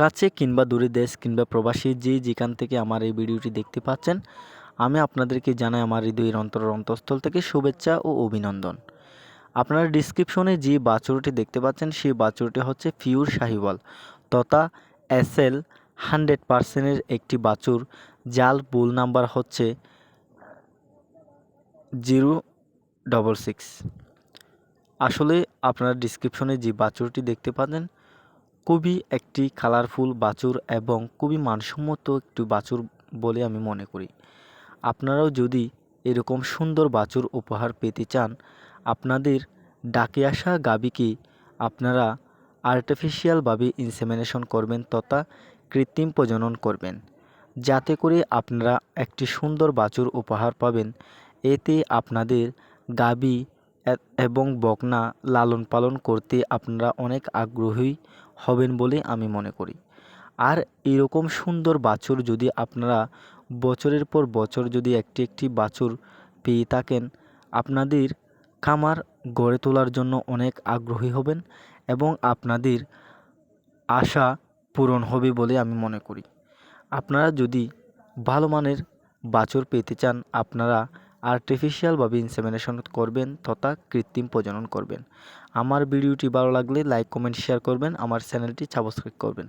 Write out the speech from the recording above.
কাছে কিংবা দূরে দেশ কিংবা প্রবাসী যে যেখান থেকে আমার এই ভিডিওটি দেখতে পাচ্ছেন, আমি আপনাদেরকে জানাই আমার হৃদয়ের অন্তর অন্তঃস্থল থেকে শুভেচ্ছা ও অভিনন্দন। আপনারা ডিসক্রিপশনে যে বাছুরটি দেখতে পাচ্ছেন, সেই বাছুরটি হচ্ছে ফিউর শাহিওয়াল তথা এস এল হান্ড্রেড পার্সেন্টের একটি বাছুর জাল বুল নাম্বার হচ্ছে জিরো ডবল সিক্স। আসলে আপনারা ডিসক্রিপশনে যে বাছুরটি দেখতে পাচ্ছেন খুবই একটি কালারফুল বাছুর এবং খুবই মানসম্মত একটি বাছুর বলে আমি মনে করি। আপনারাও যদি এরকম সুন্দর বাছুর উপহার পেতে চান, আপনাদের ডাকে আসা গাবিকে আপনারা আর্টিফিশিয়ালভাবে ইনসেমিনেশন করবেন তথা কৃত্রিম প্রজনন করবেন। যাতে করে আপনারা একটি সুন্দর বাছুর উপহার পাবেন। এতে আপনাদের গাবি এবং বকনা লালন পালন করতে আপনারা অনেক আগ্রহী হবেন বলে আমি মনে করি। আর এরকম সুন্দর বাছুর যদি আপনারা বছরের পর বছর যদি একটি একটি বাছুর পেয়ে থাকেন, আপনাদের খামার গড়ে তোলার জন্য অনেক আগ্রহী হবেন এবং আপনাদের আশা পূরণ হবে বলে আমি মনে করি। আপনারা যদি ভালো মানের বাছুর পেতে চান, আপনারা আর্টিফিশিয়ালভাবে ইনসেমিনেশন করবেন তথা কৃত্রিম প্রজনন করবেন। আমার ভিডিওটি ভালো লাগলে লাইক, কমেন্ট, শেয়ার করবেন। আমার চ্যানেলটি সাবস্ক্রাইব করবেন।